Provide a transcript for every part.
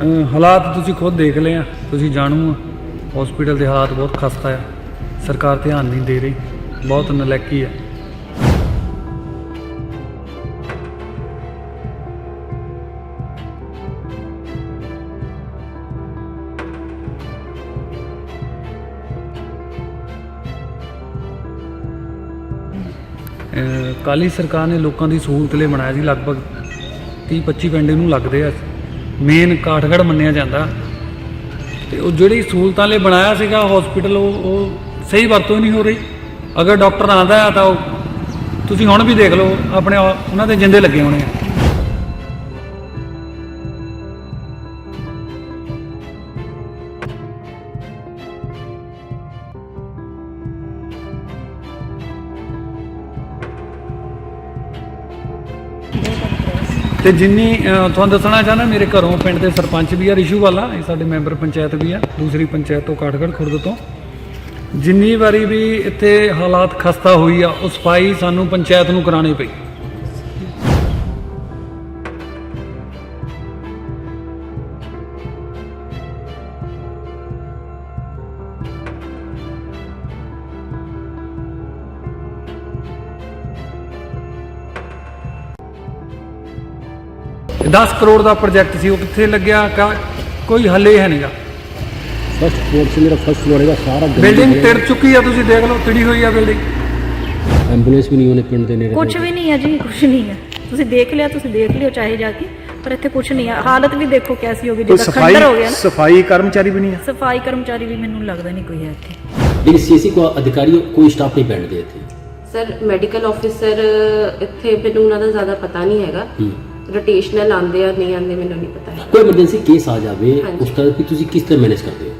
ਹਾਲਾਤ ਤੁਸੀਂ ਖੁਦ ਦੇਖ ਲਏ ਆ, ਤੁਸੀਂ ਜਾਣੂ ਆ। ਹਸਪੀਟਲ ਦੇ ਹਾਲਾਤ ਬਹੁਤ ਖਸਤਾ ਆ। ਸਰਕਾਰ ਧਿਆਨ ਨਹੀਂ ਦੇ ਰਹੀ, ਬਹੁਤ ਨਲੈਕੀ ਆ। ਅਹ ਕਾਲੀ ਸਰਕਾਰ ਨੇ ਲੋਕਾਂ ਦੀ ਸਹੂਲਤ ਲਈ ਬਣਾਇਆ ਸੀ ਲਗਭਗ 30 25 ਪਿੰਡ ਇਹਨੂੰ ਲੱਗਦੇ ਆ। ਮੇਨ ਕਾਠਗੜ੍ਹ ਮੰਨਿਆ ਜਾਂਦਾ। ਤੇ ਉਹ ਜਿਹੜੀ ਸਹੂਲਤਾਂ ਲਈ ਬਣਾਇਆ ਸੀਗਾ ਹਸਪੀਟਲ ਉਹ ਉਹ ਸਹੀ ਵਰਤੋਂ ਹੀ ਨਹੀਂ ਹੋ ਰਹੀ। ਅਗਰ ਡਾਕਟਰ ਆਂਦਾ ਹੈ ਤਾਂ ਉਹ ਤੁਸੀਂ ਹੁਣ ਵੀ ਦੇਖ ਲਓ, ਆਪਣੇ ਉਹਨਾਂ ਦੇ ਜਿੰਦੇ ਲੱਗੇ ਹੋਣੇ ਆ। ਤੇ ਜਿੰਨੀ ਤੁਹਾਨੂੰ ਦੱਸਣਾ ਚਾਹਨਾ ਮੇਰੇ ਘਰੋਂ ਪਿੰਡ ਦੇ ਸਰਪੰਚ ਵੀ ਆ, ਰਿਸ਼ੂ ਵਾਲਾ, ਇਹ ਸਾਡੇ ਮੈਂਬਰ ਪੰਚਾਇਤ ਵੀ ਆ, ਦੂਸਰੀ ਪੰਚਾਇਤ ਤੋਂ ਕਾਠਗੜ੍ਹ ਖੁਰਦ ਤੋਂ। ਜਿੰਨੀ ਵਾਰੀ ਵੀ ਇੱਥੇ ਹਾਲਾਤ ਖਸਤਾ ਹੋਈ ਆ, ਉਹ ਸਫ਼ਾਈ ਸਾਨੂੰ ਪੰਚਾਇਤ ਨੂੰ ਕਰਾਣੀ ਪਈ। 10 ਕਰੋੜ ਦਾ ਪ੍ਰੋਜੈਕਟ ਸੀ ਉਹ ਕਿੱਥੇ ਲੱਗਿਆ ਕਾ- ਕੋਈ ਹੱਲੇ ਹੈ ਨਹੀਂਗਾ फर्स्ट फ्लोर से मेरा फर्स्ट फ्लोर है सारा गंद ਬਿਲਡਿੰਗ है। ਤਿੜ ਚੁੱਕੀ ਆ ਤੁਸੀਂ ਦੇਖ ਲਓ ਤਿੜੀ ਹੋਈ ਆ ਬਿਲਡਿੰਗ ਐਂਬੂਲੈਂਸ ਵੀ ਨਹੀਂ ਉਹਨੇ ਪਿੰਡ ਦੇ ਨੇੜੇ ਕੁਝ ਵੀ ਨਹੀਂ ਹੈ ਜੀ ਕੁਝ ਨਹੀਂ ਹੈ ਤੁਸੀਂ ਦੇਖ ਲਿਆ ਤੁਸੀਂ ਦੇਖ ਲਿਓ ਚਾਹੇ ਜਾ ਕੇ ਪਰ ਇੱਥੇ ਕੁਝ ਨਹੀਂ ਹੈ ਹਾਲਤ ਵੀ ਦੇਖੋ ਕੈਸੀ ਹੋ ਗਈ ਕੋਈ ਜਿੱਦਾਂ ਸਫਾਈ ਖੰਡਰ ਹੋ ਗਿਆ ਨਾ ਸਫਾਈ ਕਰਮਚਾਰੀ ਵੀ ਨਹੀਂ ਹੈ ਸਫਾਈ ਕਰਮਚਾਰੀ ਵੀ ਮੈਨੂੰ ਲੱਗਦਾ ਨਹੀਂ ਕੋਈ ਹੈ ਇੱਥੇ लेकिन सीएससी को अधिकारी कोई स्टाफ नहीं बैठ गए थे ਸਰ ਮੈਡੀਕਲ ਆਫੀਸਰ ਇੱਥੇ ਮੈਨੂੰ ਉਹਨਾਂ ਦਾ ਜ਼ਿਆਦਾ ਪਤਾ ਨਹੀਂ ਹੈਗਾ ਰੋਟੇਸ਼ਨਲ ਆਉਂਦੇ ਆ ਨਹੀਂ ਆਉਂਦੇ ਮੈਨੂੰ ਨਹੀਂ ਪਤਾ ਹੈ ਕੋਈ ਐਮਰਜੈਂਸੀ ਕੇਸ ਆ ਜਾਵੇ ਹਾਂਜੀ। ਉਸ ਤਰ੍ਹਾਂ ਕਿ ਤੁਸੀਂ ਕਿਸ ਤਰ੍ਹਾਂ ਮੈਨੇਜ ਕਰਦੇ ਹੋ?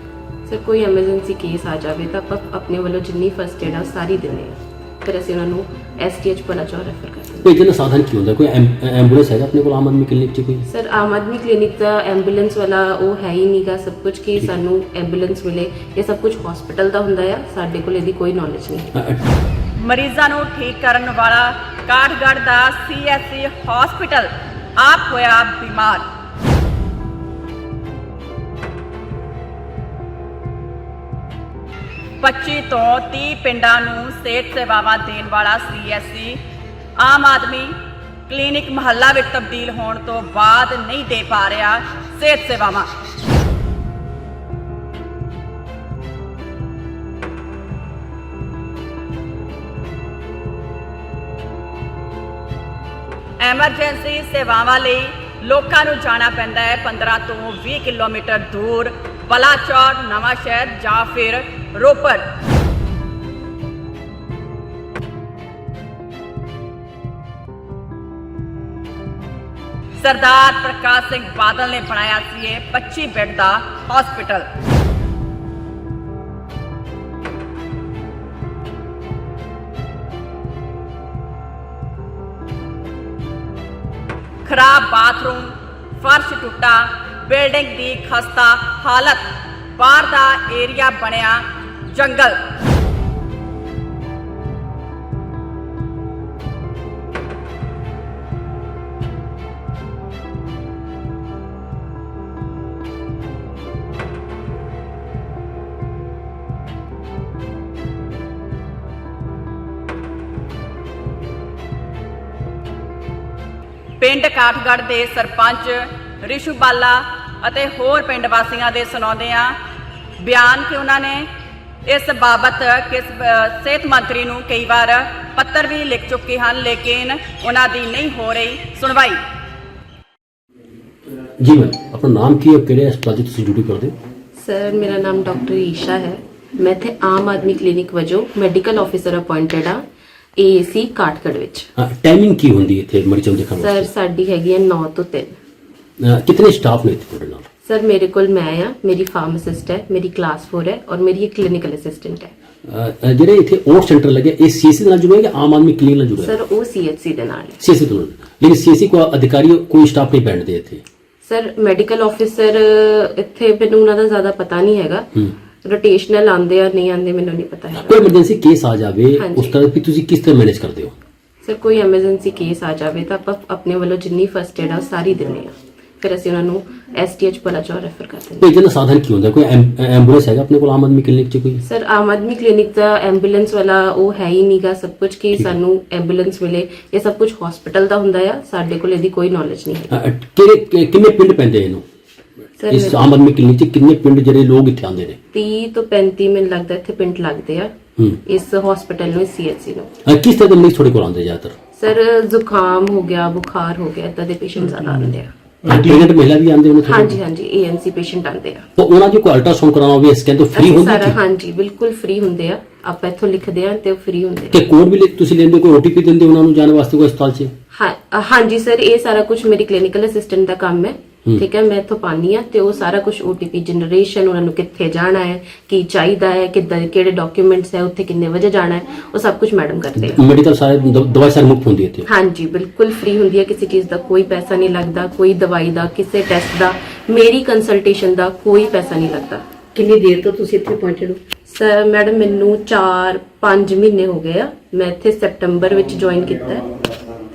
ਸਰ ਕੋਈ ਐਮਰਜੈਂਸੀ ਕੇਸ ਆ ਜਾਵੇ ਤਾਂ ਆਪਾਂ ਆਪਣੇ ਵੱਲੋਂ ਜਿੰਨੀ ਫਸਟ ਏਡ ਆ ਉਹ ਸਾਰੀ ਦਿੰਦੇ ਆ ਫਿਰ ਅਸੀਂ ਉਹਨਾਂ ਨੂੰ ਐਸਟੀਐਚ ਪਲਾਚੌਰ ਰੈਫਰ ਕਰਦੇ ਹਾਂ। ਕੋਈ ਇਦਾਂ ਦਾ ਸਾਧਨ ਕੀ ਹੁੰਦਾ? ਕੋਈ ਐਮ- ਐਂਬੂਲੈਂਸ ਹੈਗਾ ਆਪਣੇ ਕੋਲ ਆਮ ਆਦਮੀ ਕਲੀਨਿਕ 'ਚ ਕੋਈ? ਸਰ ਆਮ ਆਦਮੀ ਕਲੀਨਿਕ ਦਾ ਐਂਬੂਲੈਂਸ ਵਾਲਾ ਉਹ ਹੈ ਹੀ ਨਹੀਂਗਾ ਸਭ ਕੁਝ ਕਿ ਸਾਨੂੰ ਐਂਬੂਲੈਂਸ ਮਿਲੇ। ਇਹ ਸਭ ਕੁਝ ਹਸਪੀਟਲ ਦਾ ਹੁੰਦਾ ਆ। ਸਾਡੇ ਕੋਲ ਇਹਦੀ ਕੋਈ ਨੌਲੇਜ ਨਹੀਂ। ਅ- ਅ- ਮਰੀਜ਼ਾਂ ਨੂੰ ਠੀਕ ਕਰਨ ਵਾਲਾ ਕਾਠਗੜ੍ਹ ਦਾ ਸੀਐਸਸੀ ਹਸਪੀਟਲ ਆਪ ਹੋਇਆ ਬਿਮਾਰ ਪੱਚੀ ਤੋਂ 30 ਪਿੰਡਾਂ ਨੂੰ ਸਿਹਤ ਸੇਵਾਵਾਂ ਦੇਣ ਵਾਲਾ ਸੀਐਸਸੀ ਆਮ ਆਦਮੀ ਕਲੀਨਿਕ ਮਹੱਲਾ ਵਿੱਚ ਤਬਦੀਲ ਹੋਣ ਤੋਂ ਬਾਅਦ ਨਹੀਂ ਦੇ ਪਾ ਰਿਹਾ ਸਿਹਤ ਸੇਵਾਵਾਂ ਐਮਰਜੈਂਸੀ ਸੇਵਾਵਾਂ ਲਈ ਲੋਕਾਂ ਨੂੰ ਜਾਣਾ ਪੈਂਦਾ ਹੈ 15 ਤੋਂ 20 ਕਿਲੋਮੀਟਰ ਦੂਰ, ਬਲਾਚੌਰ, ਨਵਾਂ ਸ਼ਹਿਰ ਜਾਂ ਫਿਰ ਰੋਪੜ। ਸਰਦਾਰ ਪ੍ਰਕਾਸ਼ ਸਿੰਘ ਬਾਦਲ ਨੇ ਬਣਾਇਆ ਸੀ ਇਹ 25 ਬੈੱਡ ਦਾ ਹਸਪੀਟਲ ਬਾਥਰੂਮ ਫਰਸ਼ ਟੁੱਟਾ ਬਿਲਡਿੰਗ ਦੀ ਖਸਤਾ ਹਾਲਤ ਬਾਹਰ ਦਾ ਏਰੀਆ ਬਣਿਆ ਜੰਗਲ। ਪਿੰਡ ਕਾਠਗੜ੍ਹ ਦੇ ਸਰਪੰਚ ਰਿਸ਼ੂ ਬਾਲਾ ਅਤੇ ਹੋਰ ਪਿੰਡ ਵਾਸੀਆਂ ਦੇ ਸੁਣਾਉਂਦੇ ਆ ਬਿਆਨ ਕਿ ਉਹਨਾਂ ਨੇ ਇਸ ਬਾਬਤ ਕਿਸ ਸਿਹਤ ਮੰਤਰੀ ਨੂੰ ਕਈ ਵਾਰ ਪੱਤਰ ਵੀ ਲਿਖ ਚੁੱਕੇ ਹਨ ਲੇਕਿਨ ਉਹਨਾਂ ਦੀ ਨਹੀਂ ਹੋ ਰਹੀ ਸੁਣਵਾਈ। ਜੀ ਮੈਮ ਆਪਣਾ ਨਾਮ ਕੀ ਹੈ ਕਿਹੜੇ ਹਸਪਤਾਲ 'ਚ ਤੁਸੀਂ ਡਿਊਟੀ ਕਰਦੇ ਸਰ ਮੇਰਾ ਨਾਮ ਡਾਕਟਰ ਈਸ਼ਾ ਹੈ। ਮੈਂ ਇੱਥੇ ਆਮ ਆਦਮੀ ਕਲੀਨਿਕ ਵਜੋਂ ਮੈਡੀਕਲ ਆਫੀਸਰ ਅਪਾਇੰਟਡ ਆ ਏਏਸੀ ਕਾਟਕੜ ਵਿੱਚ। ਟਾਈਮਿੰਗ ਕੀ ਹੁੰਦੀ ਇੱਥੇ ਮਰੀਜ਼ਾਂ ਨੂੰ ਦੇਖਣ ਸਰ ਸਾਡੀ ਹੈਗੀ ਹੈ 9 ਤੋਂ 3 ਕਿੰਨੇ ਸਟਾਫ ਨੇ ਇੱਥੇ ਤੁਹਾਡੇ ਸਰ ਮੇਰੇ ਕੋਲ ਮੈਂ ਆ ਮੇਰੀ ਫਾਰਮਾਸਿਸਟ ਹੈ ਮੇਰੀ ਕਲਾਸ 4 ਹੈ ਔਰ ਮੇਰੀ ਇੱਕ ਕਲੀਨਿਕਲ ਅਸਿਸਟੈਂਟ ਹੈ। ਜਿਹੜੇ ਇੱਥੇ ਔਰ ਸੈਂਟਰ ਲੱਗੇ ਇਹ ਸੀਸੀ ਨਾਲ ਜੁੜੇ ਜਾਂ ਆਮ ਆਦਮੀ ਕਲੀਨ ਨਾਲ ਜੁੜੇ? ਸਰ ਉਹ ਸੀਐਚਸੀ ਦੇ ਨਾਲ ਹੈ। ਸੀਸੀ ਤੋਂ ਲੇਕਿਨ ਸੀਸੀ ਕੋ ਅਧਿਕਾਰੀ ਕੋਈ ਸਟਾਫ ਨਹੀਂ ਬੈਠਦੇ ਇੱਥੇ? ਸਰ ਮੈਡੀਕਲ ਆਫੀਸਰ ਇੱਥੇ ਮੈਨੂੰ ਉਹਨਾਂ ਜ਼ਿਆਦਾ ਪਤਾ ਨਹੀਂ ਹੈਗਾ। ਰੋਟੇਸ਼ਨਲ ਆਉਂਦੇ ਆ ਨਹੀਂ ਆਉਂਦੇ ਮੈਨੂੰ ਨਹੀਂ ਪਤਾ ਕੋਈ ਐਮਰਜੈਂਸੀ ਕੇਸ ਆ ਜਾਵੇ ਉਸ ਤਰ੍ਹਾਂ ਵੀ ਤੁਸੀਂ ਕਿਸ ਤਰ੍ਹਾਂ ਮੈਨੇਜ ਕਰਦੇ ਹੋ? ਸਰ ਕੋਈ ਐਮਰਜੈਂਸੀ ਕੇਸ ਆ ਜਾਵੇ ਤਾਂ ਆਪਾਂ ਆਪਣੇ ਵੱਲੋਂ ਜਿੰਨੀ ਫਸਟ ਏਡ ਆ ਸਾਰੀ ਦਿੰਦੇ ਆ। ਫਿਰ ਅਸੀਂ ਉਹਨਾਂ ਨੂੰ ਐਸਟੀਐਚ ਪਲਾਚੌਰ ਰੈਫਰ ਕਰ ਦਿੰਦੇ ਭੇਜਣ ਦਾ ਸਾਧਨ ਕੀ ਹੁੰਦਾ? ਕੋਈ ਐਂਬੂਲੈਂਸ ਹੈਗਾ ਆਪਣੇ ਕੋਲ ਆਮ ਆਦਮੀ ਕਲੀਨਿਕ 'ਚ ਕੋਈ? ਸਰ ਆਮ ਆਦਮੀ ਕਲੀਨਿਕ ਦਾ ਐਂਬੂਲੈਂਸ ਵਾਲਾ ਉਹ ਹੈ ਹੀ ਨਹੀਂਗਾ ਸਭ ਕੁਝ ਕਿ ਸਾਨੂੰ ਐਂਬੂਲੈਂਸ ਮਿਲੇ। ਇਹ ਸਭ ਕੁਝ ਹਸਪੀਟਲ ਦਾ ਹੁੰਦਾ ਆ ਸਾਡੇ ਕੋਲ ਇਹਦੀ ਕੋਈ ਨੌਲੇਜ ਨਹੀਂ ਹੈ ਕਿਹੜੇ ਕਿੰਨੇ ਪਿੰਡ ਪੈਂਦੇ ਇਹਨੂੰ? ਇਸ ਆਮ ਆਦਮੀ ਕਲੀਨਿਕ 'ਚ ਕਿੰਨੇ ਪਿੰਡ ਜਿਹੜੇ ਲੋਕ ਇੱਥੇ ਆਉਂਦੇ ਨੇ? 30 ਤੋਂ 35 ਮੈਨੂੰ ਲੱਗਦਾ ਇੱਥੇ ਪਿੰਟ ਲੱਗਦੇ ਆ। ਹੂੰ। ਇਸ ਹਸਪੀਟਲ ਨੂੰ ਸੀਐਚਸੀ ਨੂੰ। ਅ, ਕਿਸ ਤਰ੍ਹਾਂ ਦੇ ਮਰੀਜ਼ ਤੁਹਾਡੇ ਕੋਲ ਆਉਂਦੇ ਜ਼ਿਆਦਾਤਰ? ਸਰ ਜ਼ੁਕਾਮ ਹੋ ਗਿਆ ਬੁਖਾਰ ਹੋ ਗਿਆ ਇਦਾਂ ਦੇ ਪੇਸ਼ੈਂਟਸ ਆ ਆਉਂਦੇ ਆ। ਪ੍ਰੈਗਨੈਂਟ ਮਹਿਲਾ ਵੀ ਆਉਂਦੇ ਉਹਨਾਂ ਹਾਂਜੀ ਹਾਂਜੀ ਏਐਨਸੀ ਪੇਸ਼ੈਂਟ ਆਉਂਦੇ ਆ। ਤਾਂ ਉਹਨਾਂ ਦੀ ਕੋਈ ਅਲਟਰਾਸਾਊਂਡ ਕਰਾਉਣਾ ਹੋਵੇ ਸਕੈਨ ਤੋਂ ਫ੍ਰੀ ਅਸੀਂ ਹੁੰਦੀ ਸਾਰਾ ਹੈ ਹਾਂਜੀ ਬਿਲਕੁਲ ਫ੍ਰੀ ਹੁੰਦੇ ਆ। ਆਪਾਂ ਇੱਥੋਂ ਲਿਖਦੇ ਆ ਤੇ ਉਹ ਫ੍ਰੀ ਹੁੰਦੇ ਆ। ਕਿ ਕੋਡ ਵੀ ਲੈ- ਤੁਸੀਂ ਲੈਂਦੇ ਹੋ, ਕੋਈ ਓਟੀਪੀ ਦਿੰਦੇ ਹੋ ਉਹਨਾਂ ਨੂੰ ਜਾਣ ਵਾਸਤੇ ਕੋਈ ਹਸਪਤਾਲ 'ਚ? ਹਾਂ ਹਾਂਜੀ ਸਰ ਇਹ ਸਾਰਾ ਕੁਝ ਮੇਰੀ ਕਲੀਨਿਕਲ ਅਸਿਸਟੈਂਟ ਦਾ ਕੰਮ ਹੈ। ਠੀਕ ਹੈ ਮੈਂ ਇੱਥੋਂ ਪਾਣੀ ਆ ਤੇ ਉਹ ਸਾਰਾ ਕੁਝ OTP ਜਨਰੇਸ਼ਨ ਉਹਨਾਂ ਨੂੰ ਕਿੱਥੇ ਜਾਣਾ ਹੈ ਕੀ ਚਾਹੀਦਾ ਹੈ ਕਿੱਦਾਂ ਕਿਹੜੇ ਡਾਕੂਮੈਂਟਸ ਹੈ ਉੱਥੇ ਕਿੰਨੇ ਵਜੇ ਜਾਣਾ ਹੈ ਉਹ ਸਭ ਕੁਝ ਮੈਡਮ ਕਰਦੇ ਆ। ਮੈਡੀਕਲ ਸਾਰੇ ਦਵਾਈ ਸਾਰੇ ਮੁਫਤ ਹੁੰਦੀ ਹੈ ਇੱਥੇ। ਹਾਂਜੀ ਬਿਲਕੁਲ ਫ੍ਰੀ ਹੁੰਦੀ ਹੈ ਕਿਸੇ ਚੀਜ਼ ਦਾ ਕੋਈ ਪੈਸਾ ਨਹੀਂ ਲੱਗਦਾ ਕੋਈ ਦਵਾਈ ਦਾ ਕਿਸੇ ਟੈਸਟ ਦਾ ਮੇਰੀ ਕੰਸਲਟੇਸ਼ਨ ਦਾ ਕੋਈ ਪੈਸਾ ਨਹੀਂ ਲੱਗਦਾ। ਕਿੰਨੀ ਦੇਰ ਤੋਂ ਤੁਸੀਂ ਇੱਥੇ ਪਹੁੰਚੇ ਹੋ? ਸਰ ਮੈਡਮ ਮੈਨੂੰ 4-5 ਮਹੀਨੇ ਹੋ ਗਏ ਆ ਮੈਂ ਇੱਥੇ ਸੈਪਟੰਬਰ ਵਿੱਚ ਜੁਆਇਨ ਕੀਤਾ ਹੈ।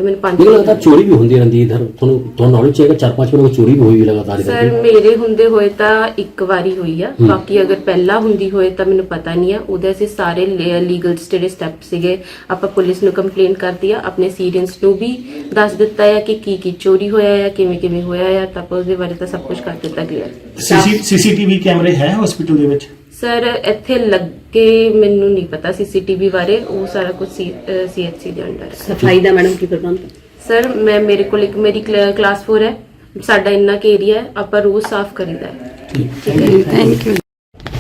ਤੇ ਮੈਨੂੰ 5 ਮੈਨੂੰ ਲੱਗਦਾ ਚੋਰੀ ਵੀ ਹੁੰਦੀ ਰਹਿੰਦੀ ਇਧਰ। ਤੁਹਾਨੂੰ ਤੁਹਾਨੂੰ ਨੌਲੇਜ ਚਾਹੀਦਾ ਚਾਰ ਪੰਜ ਮਹੀਨੇ ਚੋਰੀ ਵੀ ਹੋਈ ਵੀ ਲਗਾਤਾਰ ਸਰ ਇਧਰ ਮੇਰੇ ਹੁੰਦੇ ਹੋਏ ਤਾਂ ਇੱਕ ਵਾਰੀ ਹੋਈ ਆ। ਬਾਕੀ ਅਗਰ ਪਹਿਲਾਂ ਹੁੰਦੀ ਹੋਏ ਤਾਂ ਮੈਨੂੰ ਪਤਾ ਨਹੀਂ ਆ। ਉਹਦੇ ਅਸੀਂ ਸਾਰੇ ਲੀਗਲ ਜਿਹੜੇ ਸਟੈਪ ਸੀਗੇ ਆਪਾਂ ਪੁਲਿਸ ਨੂੰ ਕੰਪਲੇਂਟ ਕਰਦੀ ਆ। ਆਪਣੇ ਸੀਰੀਅੰਸ ਨੂੰ ਵੀ ਦੱਸ ਦਿੱਤਾ ਹੈ ਕਿ ਕੀ ਕੀ ਚੋਰੀ ਹੋਇਆ ਹੈ ਕਿਵੇਂ ਕਿਵੇਂ ਹੋਇਆ ਹੈ ਤਾਂ ਆਪਾਂ ਉਹਦੇ ਬਾਰੇ ਤਾਂ ਸਭ ਕੁਝ ਕਰ ਦਿੱਤਾ ਕਲੀਅਰ ਸੀਸੀਟੀਵੀ ਕੈਮਰੇ ਹੈ ਹਸਪੀਟਲ ਦੇ ਵਿੱਚ? ਸਰ ਇੱਥੇ ਲੱਗੇ ਮੈਨੂੰ ਨਹੀਂ ਪਤਾ ਸੀਸੀਟੀਵੀ ਬਾਰੇ ਉਹ ਸਾਰਾ ਕੁਝ ਸੀਐਚਸੀ ਦੇ ਅੰਡਰ ਹੈ। ਸਫ਼ਾਈ ਦਾ ਮੈਡਮ ਕੀ ਪ੍ਰਬੰਧ? ਸਰ ਮੈਂ ਮੇਰੇ ਕੋਲ ਇੱਕ ਮੇਰੀ ਕਲਾਸ 4 ਹੈ। ਸਾਡਾ ਇੰਨਾ ਕੁ ਏਰੀਆ ਹੈ ਆਪਾਂ ਰੋਜ਼ ਸਾਫ਼ ਕਰੀਦਾ ਹੈ।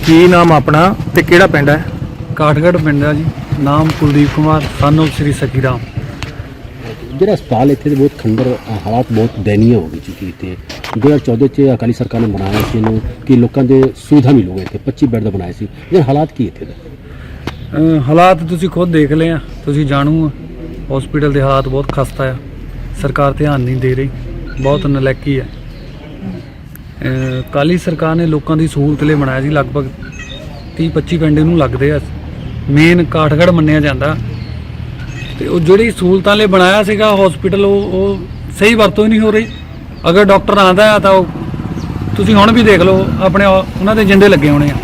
ਕੀ ਨਾਮ ਆਪਣਾ ਤੇ ਕਿਹੜਾ ਪਿੰਡ ਹੈ? ਕਾਠਗੜ੍ਹ ਪਿੰਡ ਆ ਜੀ। ਨਾਮ ਕੁਲਦੀਪ ਕੁਮਾਰ ਸਾਨੂੰ ਸ੍ਰੀ ਸਖੀਰਾਮ ਜਿਹੜਾ ਹਸਪਤਾਲ ਇੱਥੇ ਦੇ ਬਹੁਤ ਖੰਡਰ ਹਾਲਾਤ ਬਹੁਤ ਦਇਨੀय ਹੋ ਗਈ ਚੁੱਕੀ ਤੇ 2014 ਚ ਅਕਾਲੀ ਸਰਕਾਰ ਨੇ ਬਣਾਇਆ ਸੀ ਇਹਨੂੰ ਕਿ ਲੋਕਾਂ ਦੇ ਸੁਵਿਧਾ ਮਿਲੂਗਾ ਇੱਥੇ 25 ਬੈੱਡ ਦਾ ਬਣਾਇਆ ਸੀ। ਇਹ ਹਾਲਾਤ ਕੀ ਇੱਥੇ ਦਾ? ਅਹ ਹਾਲਾਤ ਤੁਸੀਂ ਖੁਦ ਦੇਖ ਲਏ ਆ, ਤੁਸੀਂ ਜਾਣੂ ਆ। ਹਸਪੀਟਲ ਦੇ ਹਾਲਾਤ ਬਹੁਤ ਖਸਤਾ ਆ। ਸਰਕਾਰ ਧਿਆਨ ਨਹੀਂ ਦੇ ਰਹੀ, ਬਹੁਤ ਨਲੈਕੀ ਹੈ ਅਹ ਕਾਲੀ ਸਰਕਾਰ ਨੇ ਲੋਕਾਂ ਦੀ ਸਹੂਲਤ ਲਈ ਬਣਾਇਆ ਸੀ, ਲਗਭਗ 30 25 ਪਿੰਡ ਇਹਨੂੰ ਲੱਗਦੇ ਆ। ਮੇਨ ਕਾਠਗੜ੍ਹ ਮੰਨਿਆ ਜਾਂਦਾ। ਤੇ ਉਹ ਜਿਹੜੀ ਸਹੂਲਤਾਂ ਲਈ ਬਣਾਇਆ ਸੀਗਾ ਹਸਪੀਟਲ ਉਹ ਉਹ ਸਹੀ ਵਰਤੋਂ ਹੀ ਨਹੀਂ ਹੋ ਰਹੀ। ਅਗਰ ਡਾਕਟਰ ਆਂਦਾ ਹੈ ਤਾਂ ਉਹ ਤੁਸੀਂ ਹੁਣ ਵੀ ਦੇਖ ਲਓ, ਆਪਣੇ ਉਹਨਾਂ ਦੇ ਜਿੰਦੇ ਲੱਗੇ ਹੋਣੇ ਆ।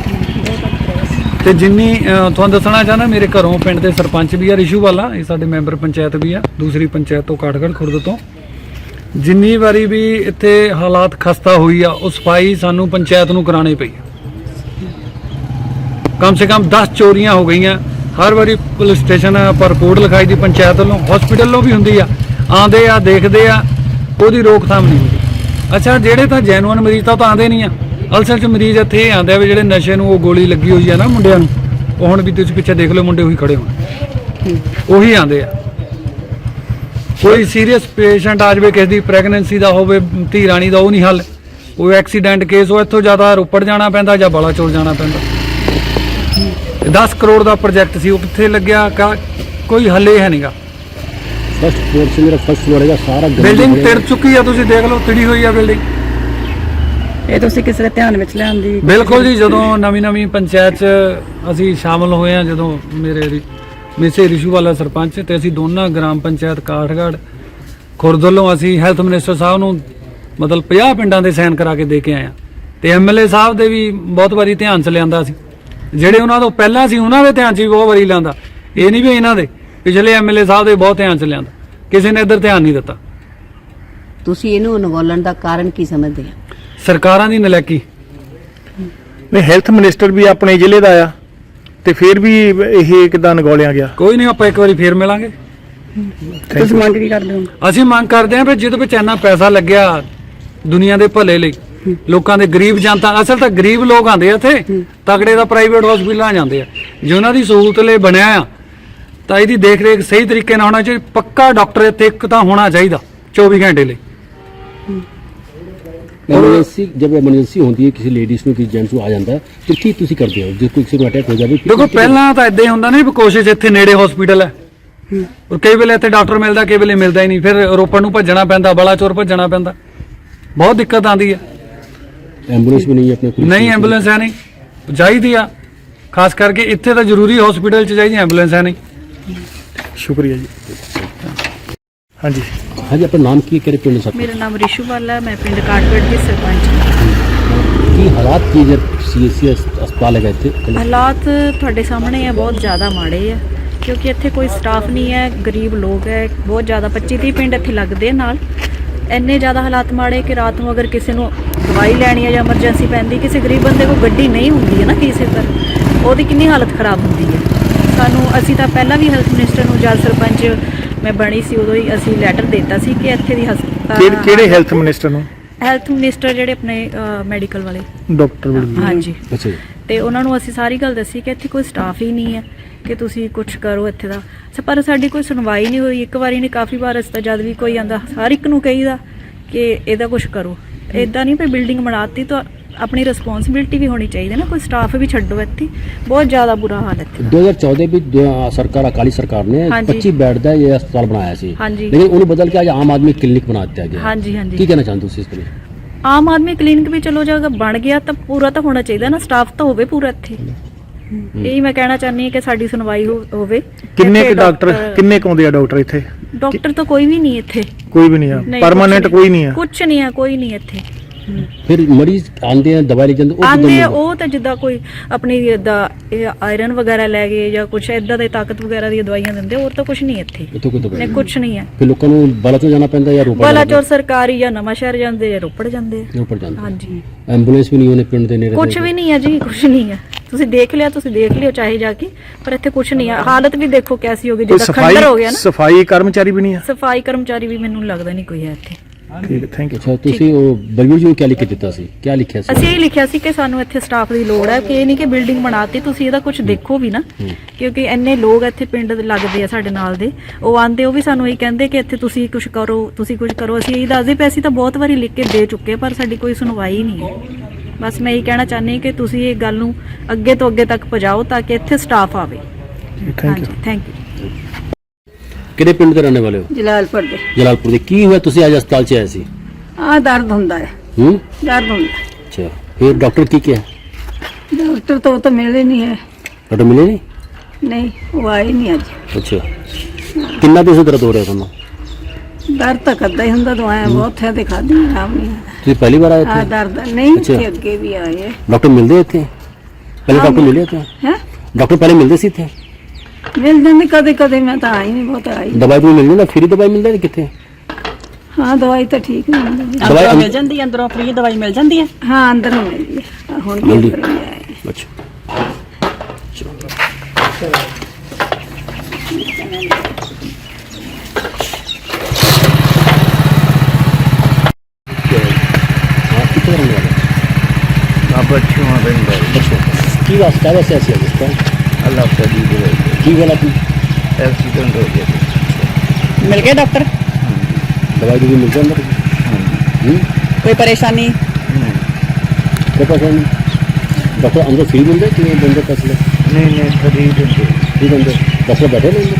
ਤੇ ਜਿੰਨੀ ਤੁਹਾਨੂੰ ਦੱਸਣਾ ਚਾਹਨਾ ਮੇਰੇ ਘਰੋਂ ਪਿੰਡ ਦੇ ਸਰਪੰਚ ਵੀ ਆ, ਰਿਸ਼ੂ ਵਾਲਾ, ਇਹ ਸਾਡੇ ਮੈਂਬਰ ਪੰਚਾਇਤ ਵੀ ਆ, ਦੂਸਰੀ ਪੰਚਾਇਤ ਤੋਂ ਕਾਠਗੜ੍ਹ ਖੁਰਦ ਤੋਂ। ਜਿੰਨੀ ਵਾਰੀ ਵੀ ਇੱਥੇ ਹਾਲਾਤ ਖਸਤਾ ਹੋਈ ਆ, ਉਹ ਸਫ਼ਾਈ ਸਾਨੂੰ ਪੰਚਾਇਤ ਨੂੰ ਕਰਾਣੀ ਪਈ ਕਮ ਸੇ ਕਮ 10 ਚੋਰੀਆਂ ਹੋ ਗਈਆਂ। ਹਰ ਵਾਰੀ ਪੁਲਿਸ ਸਟੇਸ਼ਨ ਪਰ ਰਿਪੋਰਟ ਲਿਖਾਈ ਦੀ ਪੰਚਾਇਤ ਵੱਲੋਂ ਹਸਪੀਟਲ ਵੱਲੋਂ ਵੀ ਹੁੰਦੀ ਆ। ਆਂਦੇ ਆ, ਦੇਖਦੇ ਆ ਉਹਦੀ ਰੋਕਥਾਮ ਨਹੀਂ ਹੁੰਦੀ। ਅੱਛਾ, ਜਿਹੜੇ ਤਾਂ ਜੈਨੂਅਨ ਮਰੀਜ਼ ਤਾਂ ਉਹ ਤਾਂ ਆਂਦੇ ਨਹੀਂ ਆ। ਅਲਸਲ ਚ ਮਰੀਜ਼ ਇੱਥੇ ਇਹ ਆਉਂਦੇ ਆ ਵੀ ਜਿਹੜੇ ਨਸ਼ੇ ਨੂੰ ਉਹ ਗੋਲੀ ਲੱਗੀ ਹੋਈ ਆ ਨਾ ਮੁੰਡਿਆਂ ਨੂੰ। ਉਹ ਹੁਣ ਵੀ ਤੁਸੀਂ ਪਿੱਛੇ ਦੇਖ ਲਓ, ਮੁੰਡੇ ਉਹੀ ਖੜੇ ਹੋਣ। ਉਹੀ ਆਉਂਦੇ ਆ। ਕੋਈ ਸੀਰੀਅਸ ਪੇਸ਼ੈਂਟ ਆ ਜਾਵੇ, ਕਿਸੇ ਦੀ ਪ੍ਰੈਗਨੈਂਸੀ ਦਾ ਹੋਵੇ, ਧੀ ਰਾਣੀ ਦਾ, ਉਹ ਨਹੀਂ ਹੱਲ। ਉਹ ਐਕਸੀਡੈਂਟ ਕੇਸ ਹੋ ਇੱਥੋਂ ਜ਼ਿਆਦਾ ਰੋਪੜ ਜਾਣਾ ਪੈਂਦਾ ਜਾਂ ਬਾਲਾਚੋਰ ਜਾਣਾ ਪੈਂਦਾ। 10 ਕਰੋੜ ਦਾ ਪ੍ਰੋਜੈਕਟ ਸੀ, ਉਹ ਕਿੱਥੇ ਲੱਗਿਆ? ਕਾ- ਕੋਈ ਹੱਲੇ ਹੈ ਨਹੀਂਗਾ ਫਸਟ ਫਲੋਰ ਸੇ ਮੇਰਾ ਫਸਟ ਫਲੋਰ ਹੈਗਾ ਸਾਰਾ ਗੰਦ ਬਿਲਡਿੰਗ ਤਿੜ ਚੁੱਕੀ ਆ ਤੁਸੀਂ ਦੇਖ ਲਓ ਤਿੜੀ ਹੋਈ ਆ ਬਿਲਡਿੰਗ ਇਹ ਤੁਸੀਂ ਕਿਸੇ ਦੇ ਧਿਆਨ ਵਿੱਚ ਲਿਆਉਣ ਦੀ ਬਿਲਕੁਲ ਜੀ ਜਦੋਂ ਨਵੀਂ ਨਵੀਂ ਪੰਚਾਇਤ 'ਚ ਅਸੀਂ ਸ਼ਾਮਲ ਹੋਏ ਆ ਜਦੋਂ ਮੇਰੇ ਰਿ- ਮੇਸੇ ਰਿਸ਼ੂ ਵਾਲਾ ਸਰਪੰਚ ਤੇ ਅਸੀਂ ਦੋਨਾਂ ਗ੍ਰਾਮ ਪੰਚਾਇਤ ਕਾਠਗੜ੍ਹ ਖੁਰਦ ਵੱਲੋਂ ਅਸੀਂ ਹੈਲਥ ਮਿਨਿਸਟਰ ਸਾਹਿਬ ਨੂੰ ਮਤਲਬ 50 ਪਿੰਡਾਂ ਦੇ ਸਾਈਨ ਕਰਾ ਕੇ ਦੇ ਕੇ ਆਏ ਆ। ਤੇ ਐਮਐਲਏ ਸਾਹਿਬ ਦੇ ਵੀ ਬਹੁਤ ਵਾਰੀ ਧਿਆਨ 'ਚ ਲਿਆਂਦਾ ਸੀ। ਜਿਹੜੇ ਉਹਨਾਂ ਤੋਂ ਪਹਿਲਾਂ ਸੀ ਉਹਨਾਂ ਦੇ ਧਿਆਨ 'ਚ ਵੀ ਬਹੁਤ ਵਾਰੀ ਲਿਆਂਦਾ। ਇਹ ਨਹੀਂ ਵੀ ਇਹਨਾਂ ਦੇ ਪਿਛਲੇ ਐਮਐਲਏ ਸਾਹਿਬ ਦੇ ਬਹੁਤ ਧਿਆਨ 'ਚ ਲਿਆਂਦਾ। ਕਿਸੇ ਨੇ ਇੱਧਰ ਧਿਆਨ ਨਹੀਂ ਦਿੱਤਾ। ਤੁਸੀਂ ਇਹਨੂੰ ਅਨਗੋਲਣ ਦਾ ਕਾਰਨ ਕੀ ਸਮਝਦੇ ਆ? ਸਰਕਾਰਾਂ ਦੀ ਨਲਾਇਕੀ ਨਹੀਂ ਹੈਲਥ ਮਿਨਿਸਟਰ ਵੀ ਆਪਣੇ ਜ਼ਿਲ੍ਹੇ ਦਾ ਆ ਤੇ ਫਿਰ ਵੀ ਇਹ ਕਿਦਾਂ ਨਗੋਲਿਆ ਗਿਆ? ਕੋਈ ਨਹੀਂ ਆਪਾਂ ਇੱਕ ਵਾਰੀ ਫੇਰ ਮਿਲਾਂਗੇ। ਤੁਸੀਂ ਮੰਗ ਕੀ ਕਰਦੇ ਹੋ? ਅਸੀਂ ਮੰਗ ਕਰਦੇ ਹਾਂ ਵੀ ਜਿਹਦੇ ਵਿੱਚ ਇੰਨਾ ਪੈਸਾ ਲੱਗਿਆ ਦੁਨੀਆ ਦੇ ਭਲੇ ਲਈ ਲੋਕਾਂ ਦੇ ਗਰੀਬ ਜਨਤਾ ਅਸਲ ਤਾਂ ਗਰੀਬ ਲੋਕ ਆਂਦੇ ਆ ਇੱਥੇ ਤਗੜੇ ਦਾ ਪ੍ਰਾਈਵੇਟ ਹਸਪੀਟਲਾਂ ਜਾਂਦੇ ਆ। ਜੇ ਉਹਨਾਂ ਦੀ ਸਹੂਲਤ ਲਈ ਬਣਿਆ ਆ ਤਾਂ ਇਹਦੀ ਦੇਖ ਰੇਖ ਸਹੀ ਤਰੀਕੇ ਨਾਲ ਹੋਣਾ ਚਾਹੀਦਾ। ਪੱਕਾ ਡਾਕਟਰ ਇੱਥੇ ਇੱਕ ਤਾਂ ਹੋਣਾ ਚਾਹੀਦਾ 24 ਘੰਟੇ ਲਈ। ਐਮਰਜੈਂਸੀ ਜਦ ਐਮਰਜੈਂਸੀ ਹੁੰਦੀ ਹੈ ਕਿਸੇ ਲੇਡੀਜ਼ ਨੂੰ ਕਿਸੇ ਜੈਂਟਸ ਨੂੰ ਆ ਜਾਂਦਾ ਤੇ ਕੀ ਤੁਸੀਂ ਕਰਦੇ ਹੋ? ਜੇ ਕੋਈ ਕਿਸੇ ਨੂੰ ਅਟੈਕ ਹੋ ਜਾਵੇ ਦੇਖੋ ਪਹਿਲਾਂ ਤਾਂ ਇਦਾਂ ਹੀ ਹੁੰਦਾ ਨਹੀਂ ਵੀ ਕੋਸ਼ਿਸ਼ ਇੱਥੇ ਨੇੜੇ ਹਸਪੀਟਲ ਹੈ। ਔਰ ਕਈ ਵੇਲੇ ਇੱਥੇ ਡਾਕਟਰ ਮਿਲਦਾ ਕਈ ਵੇਲੇ ਮਿਲਦਾ ਹੀ ਨਹੀਂ। ਫਿਰ ਰੋਪੜ ਨੂੰ ਭੱਜਣਾ ਪੈਂਦਾ ਬਲਾਚੌਰ ਭੱਜਣਾ ਪੈਂਦਾ। ਬਹੁਤ ਦਿੱਕਤ ਆਂਦੀ ਹੈ। ਐਂਬੂਲੈਂਸ ਵੀ ਨਹੀਂ ਹੈ ਆਪਣੇ ਕੋਲ। ਨਹੀਂ ਐਂਬੂਲੈਂਸ ਹੈ ਨਹੀਂ। ਚਾਹੀਦੀ ਆ। ਖਾਸ ਕਰਕੇ ਇੱਥੇ ਤਾਂ ਜ਼ਰੂਰੀ ਹਸਪੀਟਲ 'ਚ ਚਾਹੀਦੀ ਐਂਬੂਲੈਂਸ ਹੈ ਨਹੀਂ। ਸ਼ੁਕਰੀਆ ਜੀ। ਹਾਂਜੀ। ਹਾਂਜੀ ਆਪਣਾ ਨਾਮ ਕੀ ਹੈ? ਕਿਹੜੇ ਪਿੰਡ ਸਰ? ਮੇਰਾ ਨਾਮ ਰਿਸ਼ੂ ਵਾਲਾ ਹੈ ਮੈਂ ਪਿੰਡ ਕਾਠਗੜ੍ਹ ਦੀ ਸਰਪੰਚ ਹਾਂ। ਕੀ ਹਾਲਾਤ ਕੀ ਜਰ ਸੀਐਸਸੀ ਹਸਪਤਾਲ ਹੈਗਾ ਇੱਥੇ? ਹਾਲਾਤ ਤੁਹਾਡੇ ਸਾਹਮਣੇ ਆ ਬਹੁਤ ਜ਼ਿਆਦਾ ਮਾੜੇ ਆ। ਕਿਉਂਕਿ ਇੱਥੇ ਕੋਈ ਸਟਾਫ ਨਹੀਂ ਹੈ ਗਰੀਬ ਲੋਕ ਹੈ ਬਹੁਤ ਜ਼ਿਆਦਾ 25 30 ਪਿੰਡ ਇੱਥੇ ਲੱਗਦੇ ਆ ਨਾਲ। ਇੰਨੇ ਜ਼ਿਆਦਾ ਹਾਲਾਤ ਮਾੜੇ ਕਿ ਰਾਤ ਨੂੰ ਅਗਰ ਕਿਸੇ ਨੂੰ ਦਵਾਈ ਲੈਣੀ ਹੈ ਜਾਂ ਐਮਰਜੈਂਸੀ ਪੈਂਦੀ ਕਿਸੇ ਗਰੀਬ ਬੰਦੇ ਕੋਲ ਗੱਡੀ ਨਹੀਂ ਹੁੰਦੀ ਹੈ ਨਾ ਕਿਸੇ ਤਰ੍ਹਾਂ ਉਹਦੀ ਕਿੰਨੀ ਹਾਲਤ ਖਰਾਬ ਹੁੰਦੀ ਹੈ। ਸਾਨੂੰ ਅਸੀਂ ਤਾਂ ਪਹਿਲਾਂ ਵੀ ਹੈਲਥ ਮਿਨਿਸਟਰ ਨੂੰ ਜਲ ਸਰਪੰਚ ਮੈਂ ਬਣੀ ਸੀ ਉਦੋਂ ਹੀ ਅਸੀਂ ਲੈਟਰ ਦਿੱਤਾ ਸੀ ਕਿ ਇੱਥੇ ਦੀ ਹਸਪਤਾਲ ਕਿਹੜੇ ਕਿਹੜੇ ਹੈਲਥ ਮਿਨਿਸਟਰ ਨੂੰ? ਹੈਲਥ ਮਿਨਿਸਟਰ ਜਿਹੜੇ ਆਪਣੇ ਮੈਡੀਕਲ ਵਾਲੇ। ਡਾਕਟਰ ਬਲਬੀਰ ਹਾਂਜੀ। ਅੱਛਾ ਜੀ। ਤੇ ਉਹਨਾਂ ਨੂੰ ਅਸੀਂ ਸਾਰੀ ਗੱਲ ਦੱਸੀ ਕਿ ਇੱਥੇ ਕੋਈ ਸਟਾਫ ਹੀ ਨਹੀਂ ਹੈ ਕਿ ਤੁਸੀਂ ਕੁਝ ਕਰੋ ਇੱਥੇ ਦਾ। ਸ- ਪਰ ਸਾਡੀ ਕੋਈ ਸੁਣਵਾਈ ਨਹੀਂ ਹੋਈ। ਇੱਕ ਵਾਰੀ ਨਹੀਂ ਕਾਫੀ ਵਾਰ ਅਸੀਂ ਤਾਂ ਜਦ ਵੀ ਕੋਈ ਆਂਦਾ ਹਰ ਇੱਕ ਨੂੰ ਕਹੀਦਾ ਕਿ ਇਹਦਾ ਕੁਝ ਕਰੋ। ਇਦਾਂ ਨਹੀਂ ਵੀ ਬਿਲਡਿੰਗ ਬਣਾਤੀ ਤਾਂ ਆਪਣੀ ਰਿਸਪੌਂਸਿਬਿਲਟੀ ਵੀ ਹੋਣੀ ਚਾਹੀਦੀ ਹੈ ਨਾ ਕੋਈ ਸਟਾਫ ਵੀ ਛੱਡੋ ਇੱਥੇ। ਬਹੁਤ ਜ਼ਿਆਦਾ ਬੁਰਾ ਹਾਲ ਹੈ ਇੱਥੇ। 2014 ਵਿੱਚ ਸਰਕਾਰ ਅਕਾਲੀ ਸਰਕਾਰ ਨੇ ਹਾਂਜੀ। 25 ਬੈੱਡ ਦਾ ਇਹ ਹਸਪਤਾਲ ਬਣਾਇਆ ਸੀ। ਹਾਂਜੀ। ਲੇਕਿਨ ਉਹਨੂੰ ਬਦਲ ਕੇ ਅੱਜ ਆਮ ਆਦਮੀ ਕਲੀਨਿਕ ਬਣਾ ਦਿੱਤਾ ਗਿਆ। ਹਾਂਜੀ ਕੀ ਹਾਂਜੀ ਕਹਿਣਾ ਚਾਹੁੰਦੇ ਤੁਸੀਂ ਇਸ ਬਾਰੇ? ਆਮ ਆਦਮੀ ਕਲੀਨਿਕ ਵੀ ਚਲੋ ਜਾਗਾ ਬਣ ਗਿਆ ਤਾਂ ਪੂਰਾ ਤਾਂ ਹੋਣਾ ਚਾਹੀਦਾ ਨਾ ਸਟਾਫ ਤਾਂ ਹੋਵੇ ਪੂਰਾ ਇੱਥੇ। ਇਹ ਮੈਂ ਕਹਿਣਾ ਚਾਹੁੰਦੀ ਹਾਂ ਕਿ ਸਾਡੀ ਸੁਣਵਾਈ ਹੋਵੇ। ਕਿੰਨੇ ਕੁ ਡਾਕਟਰ ਕਿੰਨੇ ਕੁ ਆਉਂਦੇ ਆ ਡਾਕਟਰ ਇੱਥੇ? ਡਾਕਟਰ ਤਾਂ ਕੋਈ ਵੀ ਨਹੀਂ ਇੱਥੇ। ਕੋਈ ਵੀ ਨਹੀਂ ਆ। ਪਰਮਾਨੈਂਟ ਕੋਈ ਨਹੀਂ ਆ। ਕੁਝ ਨਹੀਂ ਹੈ ਕੋਈ ਨਹੀਂ ਇੱਥੇ। ਫਿਰ ਮਰੀਜ਼ ਆਂਦੇ ਆ ਦਵਾਈ ਲੈ ਜਾਂਦੇ ਉਹ ਆਂਦੇ ਆ ਉਹ ਤਾਂ ਜਿੱਦਾਂ ਕੋਈ ਆਪਣੀ ਦਾ ਆਇਰਨ ਵਗੈਰਾ ਲੈ ਗਏ ਜਾਂ ਕੁਝ ਇਦਾਂ ਦੇ ਤਾਕਤ ਵਗੈਰਾ ਦੀਆਂ ਦਵਾਈਆਂ ਦਿੰਦੇ ਹੋਰ ਤਾਂ ਕੁਝ ਨਹੀਂ ਇੱਥੇ। ਇੱਥੋਂ ਕੋਈ ਦਵਾਈ ਨਹੀਂ ਕੁਝ ਨਹੀਂ ਹੈ। ਫਿਰ ਲੋਕਾਂ ਨੂੰ ਬਲਾਚੌਰ ਜਾਣਾ ਪੈਂਦਾ ਜਾਂ ਰੋਪੜ ਬਲਾਚੌਰ ਸਰਕਾਰੀ ਜਾਂ ਨਵਾਂ ਸ਼ਹਿਰ ਜਾਂਦੇ ਜਾਂ ਰੋਪੜ ਜਾਂਦੇ ਆ। ਰੋਪੜ ਜਾਂਦੇ ਹਾਂਜੀ। ਐਂਬੂਲੈਂਸ ਵੀ ਨਹੀਂ ਉਹਨੇ ਪਿੰਡ ਦੇ ਨੇੜੇ ਕੁਝ ਵੀ ਨਹੀਂ ਹੈ ਜੀ ਕੁਝ ਨਹੀਂ ਹੈ। ਤੁਸੀਂ ਦੇਖ ਲਿਆ ਤੁਸੀਂ ਦੇਖ ਲਿਓ ਚਾਹੇ ਜਾ ਕੇ ਪਰ ਇੱਥੇ ਕੁਝ ਨਹੀਂ ਹੈ। ਹਾਲਤ ਵੀ ਦੇਖੋ ਕੈਸੀ ਹੋ ਗਈ ਕੋਈ ਜਿੱਦਾਂ ਖੰਡਰ ਹੋ ਗਿਆ ਨਾ। ਸਫ਼ਾਈ ਕਰਮਚਾਰੀ ਵੀ ਨਹੀਂ ਆ ਸਫ਼ਾਈ ਕਰਮਚਾਰੀ ਵੀ ਮੈਨੂੰ ਲੱਗਦਾ ਨਹੀਂ ਕੋਈ ਹੈ ਇੱਥੇ। ਠੀਕ ਹੈ ਥੈਂਕ ਯੂ ਅੱਛਾ ਤੁਸੀਂ ਉਹ ਬਲਵੀਰ ਜੀ ਨੂੰ ਕਿਆ ਲਿਖ ਕੇ ਦਿੱਤਾ ਸੀ? ਕਿਆ ਲਿਖਿਆ ਸੀ? ਅਸੀਂ ਇਹ ਲਿਖਿਆ ਸੀ ਕਿ ਸਾਨੂੰ ਇੱਥੇ ਸਟਾਫ ਦੀ ਲੋੜ ਹੈ ਕਿ ਇਹ ਨਹੀਂ ਕਿ ਬਿਲਡਿੰਗ ਬਣਾਤੀ ਤੁਸੀਂ ਇਹਦਾ ਕੁਝ ਦੇਖੋ ਵੀ ਨਾ ਕਿਉਂਕਿ ਇੰਨੇ ਲੋਕ ਇੱਥੇ ਪਿੰਡ ਦੇ ਲੱਗਦੇ ਆ ਸਾਡੇ ਨਾਲ ਦੇ। ਉਹ ਆਂਦੇ ਉਹ ਵੀ ਸਾਨੂੰ ਇਹ ਕਹਿੰਦੇ ਕਿ ਇੱਥੇ ਤੁਸੀਂ ਕੁਝ ਕਰੋ ਤੁਸੀਂ ਕੁਝ ਕਰੋ। ਅਸੀਂ ਇਹ ਦੱਸਦੇ ਪਏ ਅਸੀਂ ਤਾਂ ਬਹੁਤ ਵਾਰੀ ਲਿਖ ਕੇ ਦੇ ਚੁੱਕੇ ਪਰ ਸਾਡੀ ਕੋਈ ਸੁਣਵਾਈ ਨਹੀਂ ਹੈ। ਬਸ ਮੈਂ ਇਹ ਕਹਿਣਾ ਚਾਹੁੰਦੀ ਹਾਂ ਕਿ ਤੁਸੀਂ ਇਹ ਗੱਲ ਨੂੰ ਅੱਗੇ ਤੋਂ ਅੱਗੇ ਤੱਕ ਪਹੁੰਚਾਓ ਤਾਂ ਕਿ ਇੱਥੇ ਸਟਾਫ ਆਵੇ। ਥੈਂਕ ਯੂ ਹਾਂਜੀ ਥੈਂਕ ਯੂ ਕਿਹੜੇ ਪਿੰਡ ਦੇ ਰਹਿਣੇ ਵਾਲੇ ਹੋ? ਜਲਾਲਪੁਰ ਦੇ। ਜਲਾਲਪੁਰ ਦੇ। ਕੀ ਹੋਇਆ? ਤੁਸੀਂ ਅੱਜ ਹਸਪਤਾਲ 'ਚ ਆਏ ਸੀ? ਆ ਦਰਦ ਹੁੰਦਾ ਹੈ। ਹੂੰ? ਦਰਦ ਹੁੰਦਾ ਅੱਛਾ। ਫਿਰ ਡਾਕਟਰ ਕੀ ਕਿਹਾ? ਡਾਕਟਰ ਤੋਂ ਤਾਂ ਮਿਲੇ ਨਹੀਂ ਹੈ। ਡਾਕਟਰ ਮਿਲੇ ਨਹੀਂ? ਨਹੀਂ ਉਹ ਆਏ ਨਹੀਂ ਅੱਜ। ਅੱਛਾ। ਕਿੰਨਾ ਦਿਨ ਸੇ ਦਰਦ ਹੋ ਰਿਹਾ ਤੁਹਾਨੂੰ? ਦਰਦ ਤਾਂ ਕਰਦਾ ਹੀ ਹੁੰਦਾ ਦਵਾਈਆਂ ਬਹੁਤ ਹੈ ਤੇ ਖਾਦੀ ਆਰਾਮ ਨਹੀਂ ਆਇਆ ਤੁਸੀਂ ਪਹਿਲੀ ਵਾਰ ਆਏ ਆ ਇੱਥੇ ਦਰਦ ਨਹੀਂ ਅੱਛਾ। ਤੇ ਅੱਗੇ ਵੀ ਆਏ ਹੈ। ਡਾਕਟਰ ਮਿਲਦੇ ਆ ਇੱਥੇ? ਪਹਿਲੇ ਡਾਕਟਰ ਮਿਲੇ ਇੱਥੇ? ਹੈਂ? ਡਾਕਟਰ ਪਹਿਲੇ ਮਿਲਦੇ ਸੀ ਇੱਥੇ? ਮਿਲ ਜਾਂਦੇ ਕਦੇ ਕਦੇ ਮੈਂ ਤਾਂ ਆਈ ਨਹੀਂ ਬਹੁਤ ਆਈ ਦਵਾਈ ਵੀ ਮਿਲ ਜਾਂਦਾ ਫ੍ਰੀ ਦਵਾਈ ਮਿਲਦਾ ਹੈ ਕਿੱਥੇ ਹਾਂ ਦਵਾਈ ਤਾਂ ਠੀਕ ਨਹੀਂ ਮਿਲਦੀ ਦਵਾਈ हाँ, ਅੰਦਰ- ਮਿਲ ਜਾਂਦੀ ਹੈ ਅੰਦਰੋਂ ਫ੍ਰੀ ਦਵਾਈ ਮਿਲ ਜਾਂਦੀ ਹੈ ਹਾਂ ਅੰਦਰੋਂ ਮਿਲਦੀ ਹੈ ਹੁਣ ਮਿਲਦੀ। ਕੀ ਆਏ ਅੱਛਾ आप कितने रहने वाले ਬਾਬਾ ਛੂਆ ਬੰਦਾ अच्छा की बात क्या वैसे ऐसी है इसका ਅੱਲਾਹ ਸਦੀ ਦੇ ਕੀ ਗੱਲ ਆ ਐਕਸੀਡੈਂਟ ਹੋ ਗਿਆ ਮਿਲ ਗਏ ਡਾਕਟਰ? ਦਵਾਈ ਦੀ ਮਿਲ ਜਾਂਦੀ ਹੂੰ? ਕੋਈ ਪਰੇਸ਼ਾਨੀ? ਨਹੀਂ। ਤੇ ਪੈਸੇ ਡਾਕਟਰ ਅੰਦਰ ਫੀ ਦਿੰਦੇ ਕਿ ਇਹ ਦਿੰਦੇ ਪੈਸੇ? ਨਹੀਂ ਨਹੀਂ ਖਰੀਦ ਦੇ ਕੀ ਦਿੰਦੇ। ਡਾਕਟਰ ਬੈਠੇ ਨੇ ਅੰਦਰ